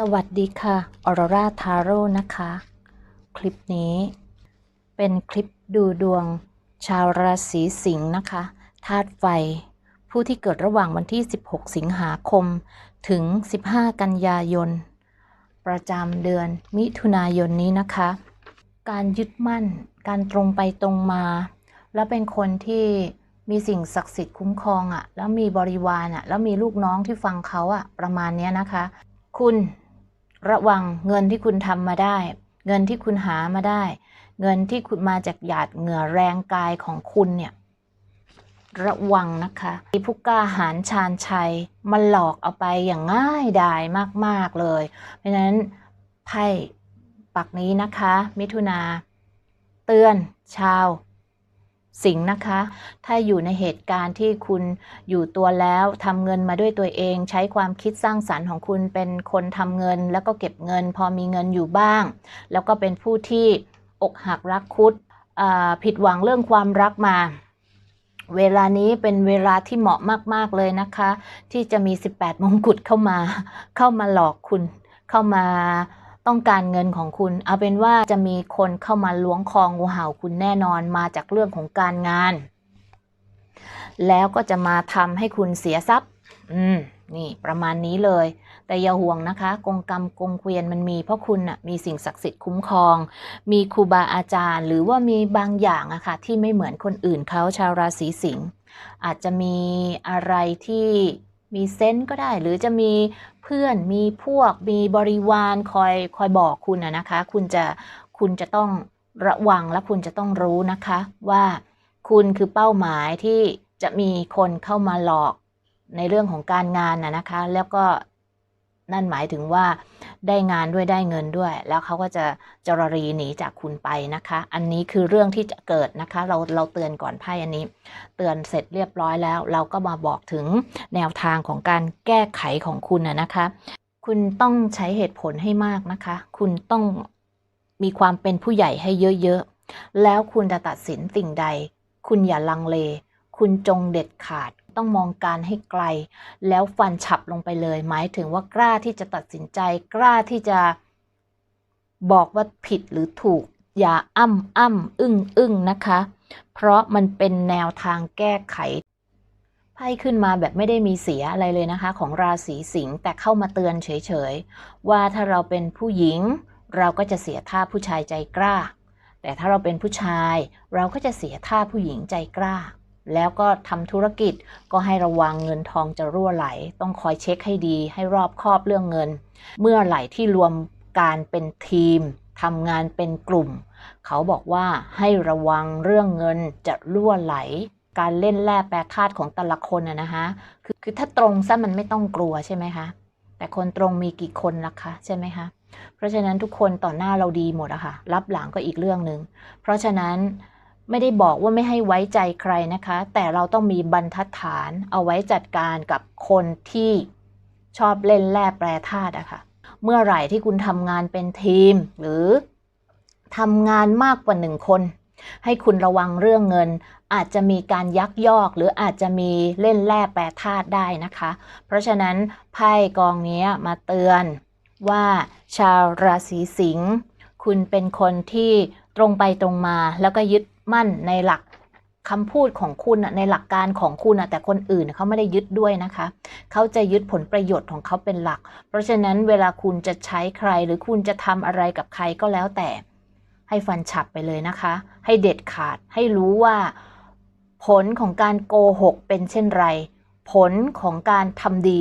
สวัสดีค่ะออโรราทาโร่นะคะ คลิปนี้ เป็นคลิปดูดวง ชาวราศีสิงห์นะคะธาตุไฟ ผู้ที่เกิดระหว่างวันที่ 16 สิงหาคม ถึง 15 กันยายน ประจำเดือนมิถุนายนนี้นะคะ การยึดมั่น การตรงไปตรงมา แล้วเป็นคนที่มีสิ่งศักดิ์สิทธิ์คุ้มครองอะ่ะ แล้วมีบริวารอะ่ะ แล้วมีลูกน้องที่ฟังเขาอะ่ะ ประมาณเนี้ยนะคะ คุณ ระวังเงินที่คุณทำมาได้ เงินที่คุณหามาได้ เงินที่คุณมาจากหยาดเหงื่อแรงกายของคุณเนี่ย ระวังนะคะมีผู้กล้าหาญชาญชัยมาหลอกเอาไปอย่างง่ายดายมาก ๆ เลย เพราะฉะนั้นไพ่ปักนี้นะคะ มิถุนาเตือนชาว สิงห์นะคะ ถ้าอยู่ในเหตุการณ์ที่คุณอยู่ตัวแล้วทำเงินมาด้วยตัวเอง ใช้ความคิดสร้างสรรค์ของคุณเป็นคนทำเงิน แล้วก็เก็บเงิน พอมีเงินอยู่บ้าง แล้วก็เป็นผู้ที่อกหักรักคุดผิดหวังเรื่องความรักมา เวลานี้เป็นเวลาที่เหมาะมากๆเลยนะคะ ที่จะมี 18 มงกุฎเข้ามา เข้ามาหลอกคุณเข้ามา ต้องการเงินของคุณ เอาเป็นว่าจะมีคนเข้ามาล้วงคองูเห่าคุณแน่นอนมาจากเรื่องของการงาน แล้วก็จะมาทำให้คุณเสียทรัพย์ อืม นี่ประมาณนี้เลย แต่อย่าห่วงนะคะ กงกรรมกงเกวียนมันมี เพราะคุณน่ะมีสิ่งศักดิ์สิทธิ์คุ้มครอง มีครูบาอาจารย์ หรือว่ามีบางอย่างอะค่ะที่ไม่เหมือนคนอื่นเขาชาวราศีสิงห์อาจจะมีอะไรที่ มีเซนต์ก็ได้ หรือจะมีเพื่อนมีพวกมีบริวารคอยคอยบอกคุณอะนะคะ คุณจะคุณจะต้องระวังและคุณจะต้องรู้นะคะว่าคุณคือเป้าหมายที่จะมีคนเข้ามาหลอกในเรื่องของการงานนะนะคะ แล้วก็นั่นหมายถึงว่า ได้งานด้วยได้เงินด้วย แล้วเขาก็จะจรรีหนีจากคุณไปนะคะ อันนี้คือเรื่องที่จะเกิดนะคะ เราเราเตือนก่อนไพ่อันนี้ เตือนเสร็จเรียบร้อยแล้ว เราก็มาบอกถึงแนวทางของการแก้ไขของคุณนะนะคะ คุณต้องใช้เหตุผลให้มากนะคะ คุณต้องมีความเป็นผู้ใหญ่ให้เยอะๆ แล้วคุณจะตัดสินสิ่งใด คุณอย่าลังเล คุณจงเด็ดขาด ต้องมองการให้ไกล แล้วฟันฉับลงไปเลย หมายถึงว่ากล้าที่จะตัดสินใจ กล้าที่จะบอกว่าผิดหรือถูก อย่าอ้ำอ้ำอึ้งอึ้งนะคะ เพราะมันเป็นแนวทางแก้ไขไพ่ขึ้นมาแบบไม่ได้มีเสียอะไรเลยนะคะ ของราศีสิงห์แต่เข้ามาเตือนเฉยๆ ว่าถ้าเราเป็นผู้หญิง เราก็จะเสียท่าผู้ชายใจกล้า แต่ถ้าเราเป็นผู้ชาย เราก็จะเสียท่าผู้หญิงใจกล้า แล้วก็ทำธุรกิจก็ให้ระวังเงินทองจะรั่วไหล ต้องคอยเช็คให้ดีให้รอบคอบเรื่องเงิน เมื่อไหร่ที่รวมการเป็นทีมทำงานเป็นกลุ่ม เขาบอกว่าให้ระวังเรื่องเงินจะรั่วไหล การเล่นแร่แปรธาตุของแต่ละคนอะนะคะคือคือถ้าตรงซะมันไม่ต้องกลัวใช่ไหมคะแต่คนตรงมีกี่คนล่ะคะใช่ไหมคะเพราะฉะนั้นทุกคนต่อหน้าเราดีหมดอะค่ะรับหลังก็อีกเรื่องหนึ่งเพราะฉะนั้น ไม่ได้บอกว่าไม่ให้ไว้ใจใครนะคะ แต่เราต้องมีบรรทัดฐานเอาไว้จัดการกับคนที่ชอบเล่นแร่แปรธาตุอะค่ะ เมื่อไหร่ที่คุณทำงานเป็นทีม หรือทำงานมากกว่าหนึ่งคน ให้คุณระวังเรื่องเงิน อาจจะมีการยักยอก หรืออาจจะมีเล่นแร่แปรธาตุได้นะคะ เพราะฉะนั้นไพ่กองนี้มาเตือนว่าชาวราศีสิงห์คุณเป็นคนที่ตรงไปตรงมาแล้วก็ยึด มั่นในหลักคำพูดของคุณในหลักการของคุณแต่คนอื่นเขาไม่ได้ยึดด้วยนะคะ เขาจะยึดผลประโยชน์ของเขาเป็นหลัก เพราะฉะนั้นเวลาคุณจะใช้ใครหรือคุณจะทำอะไรกับใครก็แล้วแต่ ให้ฟันฉับไปเลยนะคะ ให้เด็ดขาดให้รู้ว่า ผลของการโกหกเป็นเช่นไร ผลของการทำดี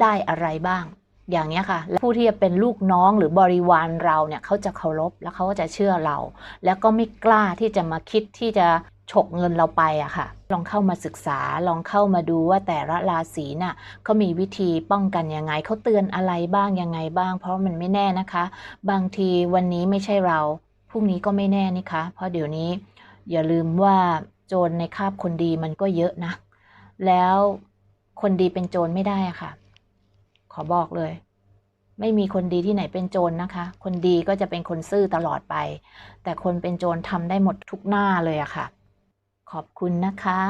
ได้อะไรบ้าง อย่างนี้ยค่ะและผู้ที่จะเป็นลูกน้องหรือบริวารเราเนี่ยเขาจะเคารพแล้วเขาก็จะเชื่อเรา แล้วก็ไม่กล้าที่จะมาคิดที่จะฉกเงินเราไปอะค่ะ ลองเข้ามาศึกษา ลองเข้ามาดูว่าแต่ละราศีน่ะเขามีวิธีป้องกันยังไง เขาเตือนอะไรบ้างยังไงบ้าง เพราะมันไม่แน่นะคะ บางทีวันนี้ไม่ใช่เรา พรุ่งนี้ก็ไม่แน่นี่คะ เพราะเดี๋ยวนี้ อย่าลืมว่าโจรในคาบคนดีมันก็เยอะนะ แล้วคนดีเป็นโจรไม่ได้อะค่ะ อบอกเลย ไม่มีคนดีที่ไหนเป็นโจรนะคะ คนดีก็จะเป็นคนซื่อตลอดไป แต่คนเป็นโจรทำได้หมดทุกหน้าเลยอะค่ะ ขอบคุณนะคะ